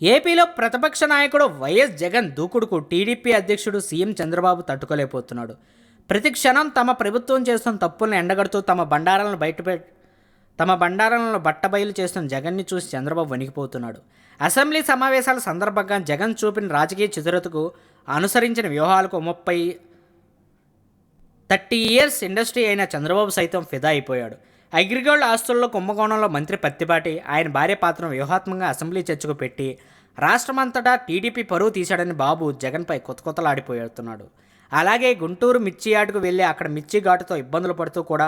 ఏపీలో ప్రతిపక్ష నాయకుడు వైఎస్ జగన్ దూకుడుకు టీడీపీ అధ్యక్షుడు సీఎం చంద్రబాబు తట్టుకోలేకపోతున్నాడు. ప్రతి క్షణం తమ ప్రభుత్వం చేస్తున్న తప్పులను ఎండగడుతూ తమ బండారాలను బయటపె తమ బండారాలను బట్టబయలు చేస్తున్న జగన్ని చూసి చంద్రబాబు వణికిపోతున్నాడు. అసెంబ్లీ సమావేశాల సందర్భంగా జగన్ చూపిన రాజకీయ చిదురతకు అనుసరించిన వ్యూహాలకు ముప్పై థర్టీ ఇయర్స్ ఇండస్ట్రీ అయిన చంద్రబాబు సైతం ఫిదా అయిపోయాడు. అగ్రిగోల్డ్ ఆస్తుల్లో కుంభకోణంలో మంత్రి పత్తిపాటి ఆయన భార్య పాత్రను వ్యూహాత్మకంగా అసెంబ్లీ చర్చకు పెట్టి రాష్ట్రమంతటా టీడీపీ పరువు తీశాడని బాబు జగన్పై కొత్త కొత్తలాడిపోతున్నాడు అలాగే గుంటూరు మిర్చి యార్డుకు వెళ్ళి అక్కడ మిర్చి ఘాటుతో ఇబ్బందులు పడుతూ కూడా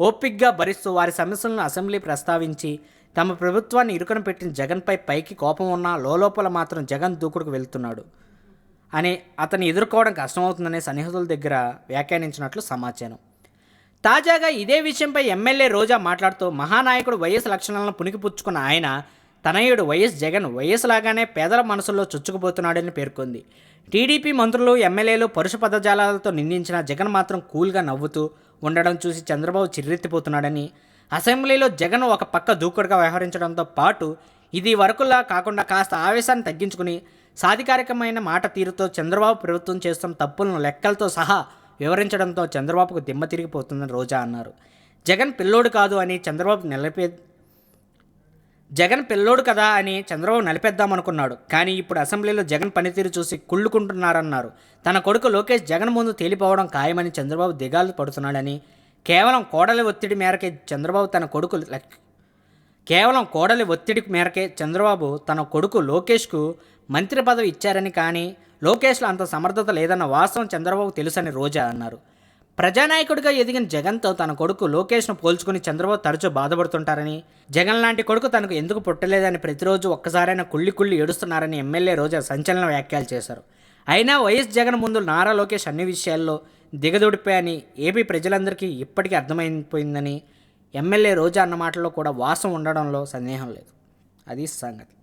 ఓపిక్గా భరిస్తూ వారి సమస్యలను అసెంబ్లీ ప్రస్తావించి తమ ప్రభుత్వాన్ని ఇరుకన పెట్టిన జగన్పై పైకి కోపం ఉన్నా లోపల మాత్రం జగన్ దూకుడుకు వెళ్తున్నాడు అని అతన్ని ఎదుర్కోవడం కష్టమవుతుందనే సన్నిహితుల దగ్గర వ్యాఖ్యానించినట్లు సమాచారం. తాజాగా ఇదే విషయంపై ఎమ్మెల్యే రోజా మాట్లాడుతూ మహానాయకుడు వైఎస్ లక్షణాలను పుణికిపుచ్చుకున్న ఆయన తనయుడు వైఎస్ జగన్ వైఎస్ లాగానే పేదల మనసుల్లో చొచ్చుకుపోతున్నాడని పేర్కొంది. టీడీపీ మంత్రులు ఎమ్మెల్యేలు పరుష పదజాలాలతో నిందించిన జగన్ మాత్రం కూల్గా నవ్వుతూ ఉండడం చూసి చంద్రబాబు చిర్రెత్తిపోతున్నాడని అసెంబ్లీలో జగన్ ఒక పక్క దూకుడుగా వ్యవహరించడంతో పాటు ఇది వరకులా కాకుండా కాస్త ఆవేశాన్ని తగ్గించుకుని సాధికారికమైన మాట తీరుతో చంద్రబాబు ప్రభుత్వం చేస్తున్న తప్పులను లెక్కలతో సహా వివరించడంతో చంద్రబాబుకు దిమ్మ తిరిగిపోతుందని రోజా అన్నారు. జగన్ పిల్లోడు కాదు అని చంద్రబాబు నిలపే జగన్ పిల్లోడు కదా అని చంద్రబాబు నలిపేద్దామనుకున్నాడు. కానీ ఇప్పుడు అసెంబ్లీలో జగన్ పనితీరు చూసి కుళ్ళుకుంటున్నారన్నారు. తన కొడుకు లోకేష్ జగన్ ముందు తేలిపోవడం ఖాయమని చంద్రబాబు దిగాలు పడుతున్నాడని కేవలం కోడలి ఒత్తిడి మేరకే చంద్రబాబు తన కొడుకు కేవలం కోడలి ఒత్తిడి మేరకే చంద్రబాబు తన కొడుకు లోకేష్కు మంత్రి పదవి ఇచ్చారని కానీ లోకేష్లో అంత సమర్థత లేదన్న వాస్తవం చంద్రబాబు తెలుసని రోజా అన్నారు. ప్రజానాయకుడిగా ఎదిగిన జగన్తో తన కొడుకు లోకేష్ను పోల్చుకుని చంద్రబాబు తరచూ బాధపడుతుంటారని జగన్ లాంటి కొడుకు తనకు ఎందుకు పుట్టలేదని ప్రతిరోజు ఒక్కసారైనా కుళ్ళి కుళ్ళి ఏడుస్తున్నారని ఎమ్మెల్యే రోజా సంచలన వ్యాఖ్యలు చేశారు. అయినా వైఎస్ జగన్ ముందు నారా లోకేష్ అన్ని విషయాల్లో దిగదొడిపోయని ఏపీ ప్రజలందరికీ ఇప్పటికీ అర్థమైపోయిందని ఎమ్మెల్యే రోజా అన్న మాటల్లో కూడా వాసం ఉండడంలో సందేహం లేదు. అది సంగతి.